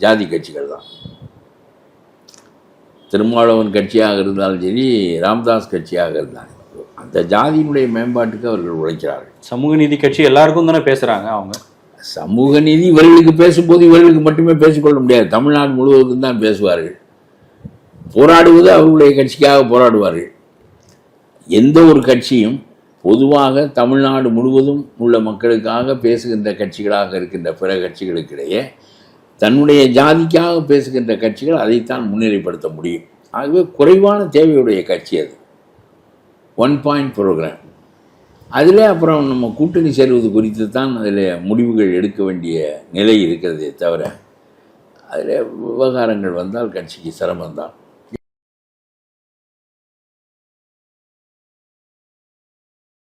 ஜாதி கட்சிகள் தான். திருமாவளவன் கட்சியாக இருந்தாலும் சரி ராம்தாஸ் கட்சியாக இருந்தாலும் அந்த ஜாதியினுடைய மேம்பாட்டுக்கு அவர்கள் உழைக்கிறார்கள். சமூக நீதி கட்சி எல்லாருக்கும் தானே பேசுறாங்க அவங்க? சமூக நீதி இவர்களுக்கு பேசும்போது இவர்களுக்கு மட்டுமே பேசிக்கொள்ள முடியாது. தமிழ்நாடு முழுவதும் தான் பேசுவார்கள். போராடுவது அவர்களுடைய கட்சிக்காக போராடுவார்கள். எந்த ஒரு கட்சியும் பொதுவாக தமிழ்நாடு முழுவதும் உள்ள மக்களுக்காக பேசுகின்ற கட்சிகளாக இருக்கின்ற பிற கட்சிகளுக்கிடையே தன்னுடைய ஜாதிக்காக பேசுகின்ற கட்சிகள் அதைத்தான் முன்னிலைப்படுத்த முடியும். ஆகவே குறைவான தேவையுடைய கட்சி அது. ஒன் பாயிண்ட் ப்ரோக்ராம் அதில் அப்புறம் நம்ம கூட்டணி சேர்வது குறித்து தான் அதில் முடிவுகள் எடுக்க வேண்டிய நிலை இருக்கிறதே தவிர அதில் விவகாரங்கள் வந்தால் கட்சிக்கு சிரமம்தான்.